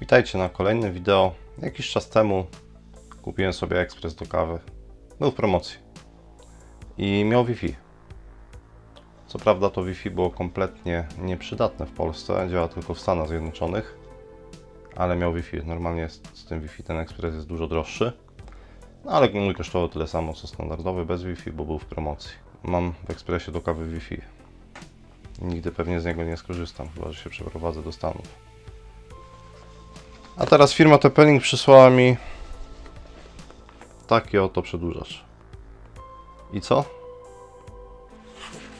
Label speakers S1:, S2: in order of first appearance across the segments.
S1: Witajcie na kolejnym wideo. Jakiś czas temu kupiłem sobie ekspres do kawy. Był w promocji. I miał Wi-Fi. Co prawda to Wi-Fi było kompletnie nieprzydatne w Polsce, działa tylko w Stanach Zjednoczonych, ale miał Wi-Fi. Normalnie z tym Wi-Fi ten ekspres jest dużo droższy. No ale mój kosztował tyle samo co standardowy bez Wi-Fi, bo był w promocji. Mam w ekspresie do kawy Wi-Fi. Nigdy pewnie z niego nie skorzystam, chyba że się przeprowadzę do Stanów. A teraz firma TP-Link przysłała mi taki oto przedłużacz. I co?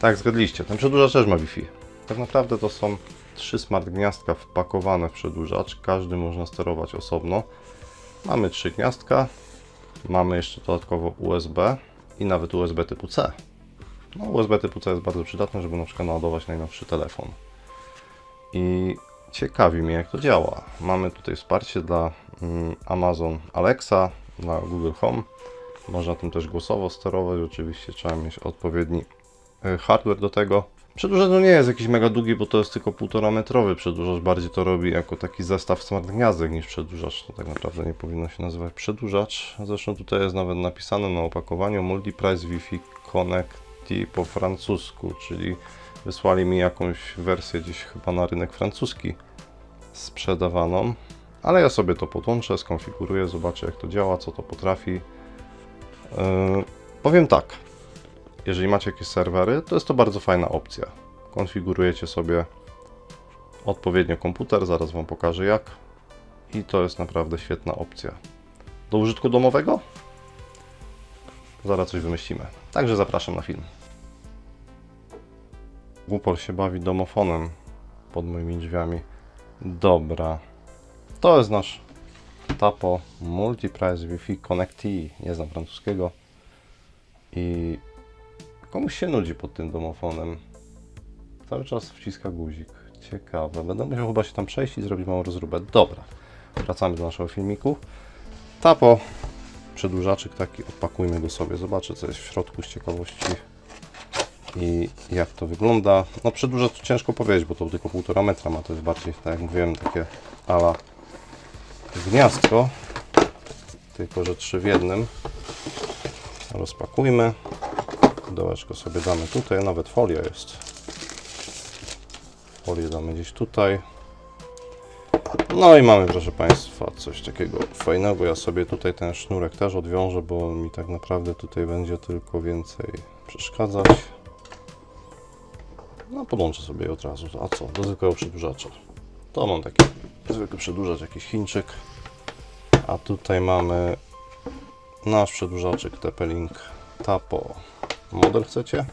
S1: Tak, zgadliście. Ten przedłużacz też ma Wi-Fi. Tak naprawdę to są trzy smart gniazdka wpakowane w przedłużacz. Każdy można sterować osobno. Mamy trzy gniazdka. Mamy jeszcze dodatkowo USB i nawet USB typu C. No, USB typu C jest bardzo przydatne, żeby na przykład naładować najnowszy telefon. I ciekawi mnie, jak to działa. Mamy tutaj wsparcie dla mm, Amazon Alexa, dla Google Home. Można tym też głosowo sterować. Oczywiście trzeba mieć odpowiedni y, hardware do tego. Przedłużacz nie jest jakiś mega długi, bo to jest tylko 1,5 metrowy przedłużacz. Bardziej to robi jako taki zestaw smart gniazdek niż przedłużacz. To tak naprawdę nie powinno się nazywać przedłużacz. Zresztą tutaj jest nawet napisane na opakowaniu Multiprice Wi-Fi Po francusku, czyli wysłali mi jakąś wersję gdzieś chyba na rynek francuski sprzedawaną. Ale ja sobie to podłączę, skonfiguruję, zobaczę jak to działa, co to potrafi. Yy, powiem tak, jeżeli macie jakieś serwery, to jest to bardzo fajna opcja. Konfigurujecie sobie odpowiednio komputer, zaraz Wam pokażę jak. I to jest naprawdę świetna opcja. Do użytku domowego? Zaraz coś wymyślimy. Także zapraszam na film. Głupol się bawi domofonem pod moimi drzwiami. Dobra. To jest nasz Tapo Multiprice Wi-Fi Connecti. Nie znam francuskiego. I komuś się nudzi pod tym domofonem. Cały czas wciska guzik. Ciekawe. Będę musiał chyba się tam przejść i zrobić małą rozróbę. Dobra. Wracamy do naszego filmiku. Tapo. Przedłużaczyk taki. Odpakujmy go sobie. Zobaczę co jest w środku z ciekawości i jak to wygląda. No przedłuża to ciężko powiedzieć, bo to tylko 1,5 metra ma, to jest bardziej, tak jak mówiłem, takie ala gniazdko, tylko że trzy w jednym. Rozpakujmy. Dołeczko sobie damy tutaj, nawet folia jest. Folię damy gdzieś tutaj. No i mamy, proszę Państwa, coś takiego fajnego. Ja sobie tutaj ten sznurek też odwiążę, bo mi tak naprawdę tutaj będzie tylko więcej przeszkadzać. No podłączę sobie od razu. A co? Do zwykłego przedłużacza. To mam taki zwykły przedłużacz, jakiś Chińczyk. A tutaj mamy nasz przedłużaczek TP-Link Tapo. Model chcecie?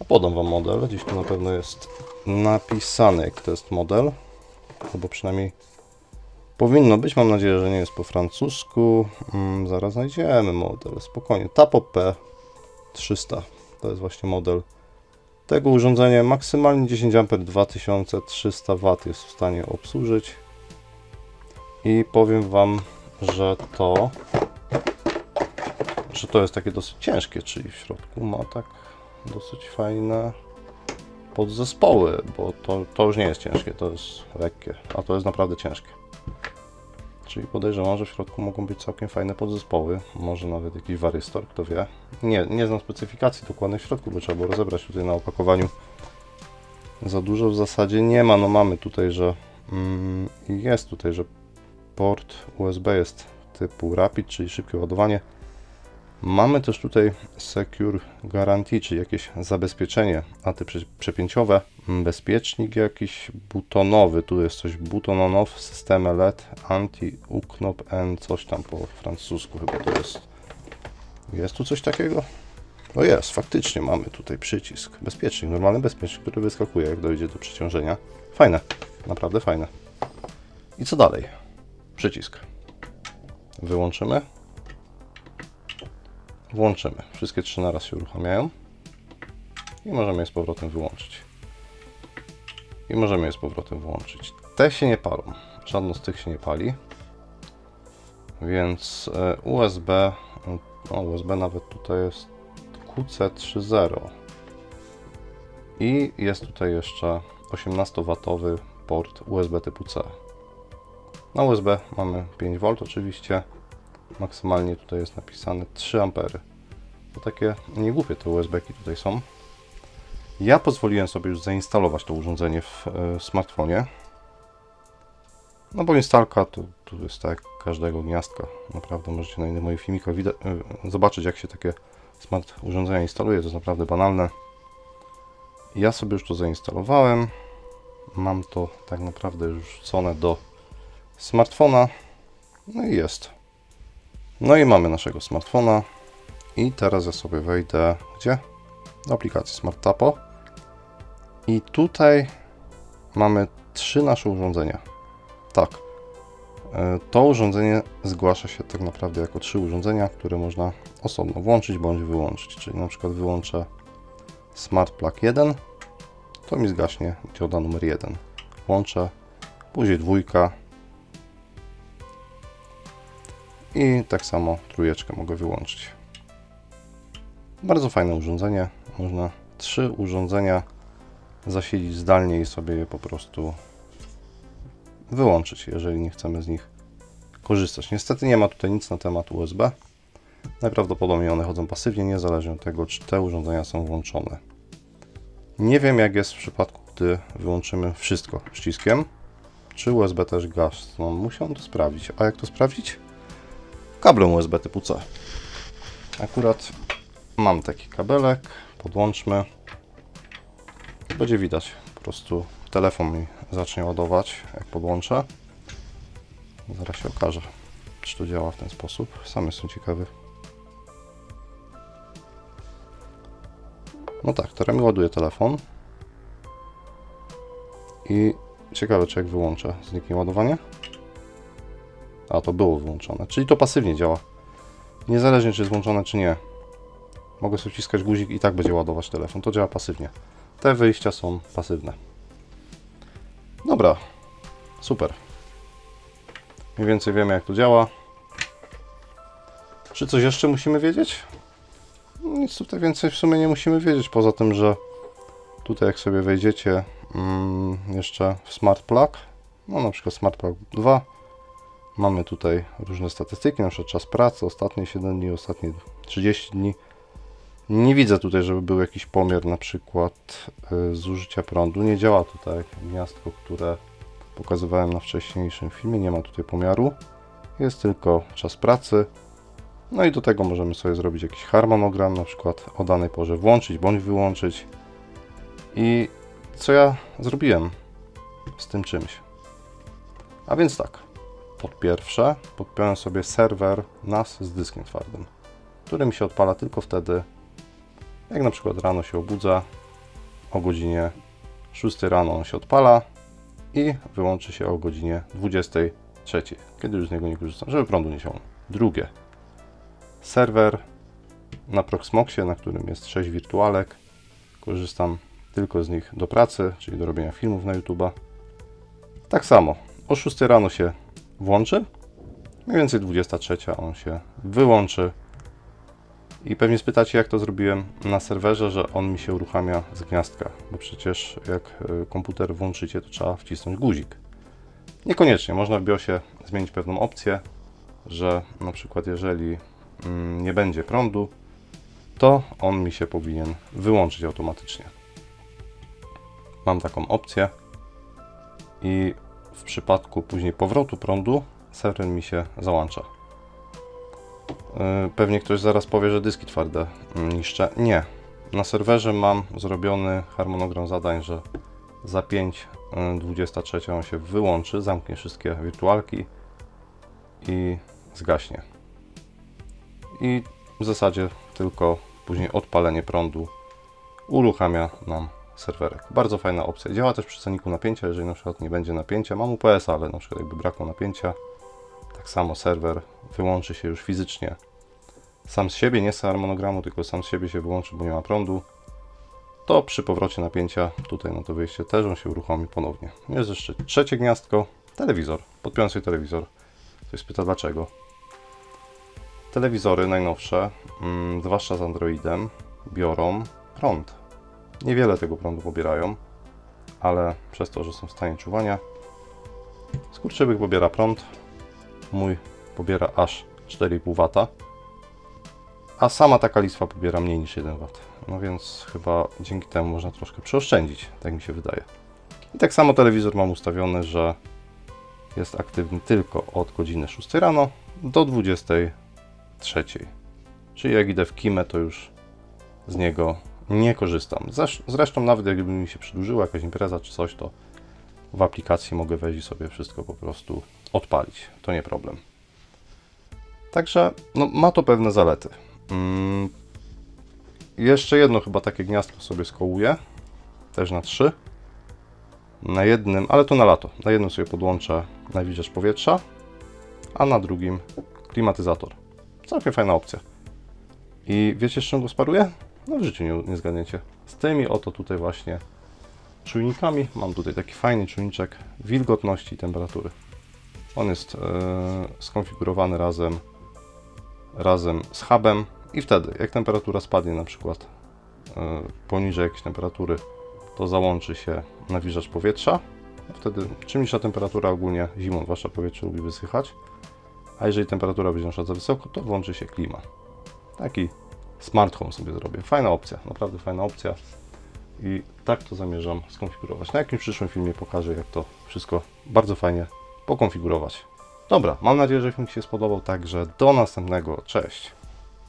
S1: A podam Wam model. Gdzieś tu na pewno jest napisany, jak to jest model. Albo przynajmniej powinno być. Mam nadzieję, że nie jest po francusku. Mm, zaraz znajdziemy model. Spokojnie. Tapo P300. To jest właśnie model tego urządzenia maksymalnie 10 A 2300 W jest w stanie obsłużyć i powiem Wam, że to że to jest takie dosyć ciężkie, czyli w środku ma tak dosyć fajne podzespoły, bo to, to już nie jest ciężkie, to jest lekkie, a to jest naprawdę ciężkie. Czyli podejrzewam, że w środku mogą być całkiem fajne podzespoły, może nawet jakiś warystor, kto wie. Nie, nie znam specyfikacji dokładnych w środku, bo trzeba było rozebrać tutaj na opakowaniu. Za dużo w zasadzie nie ma, no mamy tutaj, że mm, jest tutaj, że port USB jest typu Rapid, czyli szybkie ładowanie. Mamy też tutaj Secure Guarantee, czyli jakieś zabezpieczenie antyprzepięciowe, bezpiecznik jakiś butonowy, tu jest coś buton on off, system LED, anti uknop n, coś tam po francusku chyba to jest. Jest tu coś takiego? No jest, faktycznie mamy tutaj przycisk. Bezpiecznik, normalny bezpiecznik, który wyskakuje jak dojdzie do przeciążenia. Fajne, naprawdę fajne. I co dalej? Przycisk. Wyłączymy. Włączymy. Wszystkie trzy naraz się uruchamiają. I możemy je z powrotem wyłączyć. I możemy je z powrotem włączyć. Te się nie palą. Żadno z tych się nie pali. Więc e, USB, no USB nawet tutaj jest QC30. I jest tutaj jeszcze 18W port USB typu C. Na USB mamy 5V oczywiście. Maksymalnie tutaj jest napisane 3 A. To takie niegłupie te USB-ki tutaj są. Ja pozwoliłem sobie już zainstalować to urządzenie w e, smartfonie. No bo instalka to, to jest tak każdego gniazdka. Naprawdę możecie na innych moich filmikach widać, e, zobaczyć jak się takie smart urządzenia instaluje. To jest naprawdę banalne. Ja sobie już to zainstalowałem. Mam to tak naprawdę już wrzucone do smartfona. No i jest. No i mamy naszego smartfona. I teraz ja sobie wejdę gdzie? Do aplikacji Smart Tapo. I tutaj mamy trzy nasze urządzenia. Tak. E, To urządzenie zgłasza się tak naprawdę jako trzy urządzenia, które można osobno włączyć bądź wyłączyć. Czyli na przykład wyłączę Smart Plug 1, to mi zgaśnie dioda numer 1. Włączę, później dwójka i tak samo trójeczkę mogę wyłączyć. Bardzo fajne urządzenie. Można trzy urządzenia zasilić zdalnie i sobie je po prostu wyłączyć, jeżeli nie chcemy z nich korzystać. Niestety nie ma tutaj nic na temat USB. Najprawdopodobniej one chodzą pasywnie, niezależnie od tego, czy te urządzenia są włączone. Nie wiem, jak jest w przypadku, gdy wyłączymy wszystko przyciskiem. Czy USB też gasną? Musiałem to sprawdzić. A jak to sprawdzić? Kablem USB typu C. Akurat mam taki kabelek. Podłączmy. Będzie widać. Po prostu telefon mi zacznie ładować, jak podłączę. Zaraz się okaże, czy to działa w ten sposób. Sam jestem ciekawy. No tak, teraz mi ładuje telefon. I ciekawe, czy jak wyłączę, zniknie ładowanie. A, to było wyłączone. Czyli to pasywnie działa. Niezależnie, czy jest włączone, czy nie. Mogę sobie wciskać guzik i tak będzie ładować telefon. To działa pasywnie. Te wyjścia są pasywne. Dobra. Super. Mniej więcej wiemy, jak to działa. Czy coś jeszcze musimy wiedzieć? Nic tutaj więcej w sumie nie musimy wiedzieć, poza tym, że tutaj jak sobie wejdziecie mm, jeszcze w Smart Plug, no na przykład Smart Plug 2, mamy tutaj różne statystyki, na przykład czas pracy, ostatnie 7 dni, ostatnie 30 dni. Nie widzę tutaj, żeby był jakiś pomiar na przykład y, zużycia prądu. Nie działa tutaj gniazdko, które pokazywałem na wcześniejszym filmie. Nie ma tutaj pomiaru. Jest tylko czas pracy. No i do tego możemy sobie zrobić jakiś harmonogram, na przykład o danej porze włączyć bądź wyłączyć. I co ja zrobiłem z tym czymś? A więc tak. Pod pierwsze podpiąłem sobie serwer NAS z dyskiem twardym, który mi się odpala tylko wtedy, jak na przykład rano się obudza, o godzinie 6 rano on się odpala i wyłączy się o godzinie 23, kiedy już z niego nie korzystam, żeby prądu nie siął. Drugie, serwer na Proxmoxie, na którym jest 6 wirtualek. Korzystam tylko z nich do pracy, czyli do robienia filmów na YouTube. Tak samo, o 6 rano się włączy, mniej więcej 23 on się wyłączy. I pewnie spytacie, jak to zrobiłem na serwerze, że on mi się uruchamia z gniazdka, bo przecież jak y, komputer włączycie, to trzeba wcisnąć guzik. Niekoniecznie, można w BIOSie zmienić pewną opcję, że na przykład jeżeli mm, nie będzie prądu, to on mi się powinien wyłączyć automatycznie. Mam taką opcję i w przypadku później powrotu prądu serwer mi się załącza. Yy, Pewnie ktoś zaraz powie, że dyski twarde niszczę. Nie. Na serwerze mam zrobiony harmonogram zadań, że za 5, yy, 23 on się wyłączy, zamknie wszystkie wirtualki i zgaśnie. I w zasadzie tylko później odpalenie prądu uruchamia nam serwerek. Bardzo fajna opcja. Działa też przy ceniku napięcia, jeżeli na przykład nie będzie napięcia. Mam UPS, ale na przykład jakby brakło napięcia, tak samo serwer wyłączy się już fizycznie sam z siebie, nie z harmonogramu, tylko sam z siebie się wyłączy, bo nie ma prądu. To przy powrocie napięcia, tutaj na to wyjście też on się uruchomi ponownie. Jest jeszcze trzecie gniazdko, telewizor. Podpiąłem sobie telewizor. Ktoś pyta dlaczego. Telewizory najnowsze, mm, zwłaszcza z Androidem, biorą prąd. Niewiele tego prądu pobierają, ale przez to, że są w stanie czuwania, skurczybyk pobiera prąd, mój pobiera aż 4,5 W, a sama taka listwa pobiera mniej niż 1 W. No więc chyba dzięki temu można troszkę przeoszczędzić, tak mi się wydaje. I tak samo telewizor mam ustawiony, że jest aktywny tylko od godziny 6 rano do 23. Czyli jak idę w kimę, to już z niego nie korzystam. Zresz- Zresztą nawet jakby mi się przedłużyła jakaś impreza czy coś, to w aplikacji mogę wejść i sobie wszystko po prostu odpalić. To nie problem. Także no, ma to pewne zalety. Mm. Jeszcze jedno chyba takie gniazdko sobie skołuję. Też na trzy. Na jednym, ale to na lato. Na jednym sobie podłączę nawilżacz powietrza, a na drugim klimatyzator. Całkiem fajna opcja. I wiecie z czym go sparuję? No w życiu nie, nie zgadniecie. Z tymi oto tutaj właśnie czujnikami. Mam tutaj taki fajny czujniczek wilgotności i temperatury. On jest e, skonfigurowany razem, razem z hubem i wtedy jak temperatura spadnie na przykład e, poniżej jakiejś temperatury, to załączy się nawilżacz powietrza. Wtedy czym niższa temperatura ogólnie zimą, zwłaszcza powietrze lubi wysychać. A jeżeli temperatura będzie na przykład za wysoko, to włączy się klima. Taki smart home sobie zrobię. Fajna opcja, naprawdę fajna opcja. I tak to zamierzam skonfigurować. Na jakimś przyszłym filmie pokażę, jak to wszystko bardzo fajnie pokonfigurować. Dobra, mam nadzieję, że film się spodobał, także do następnego. Cześć!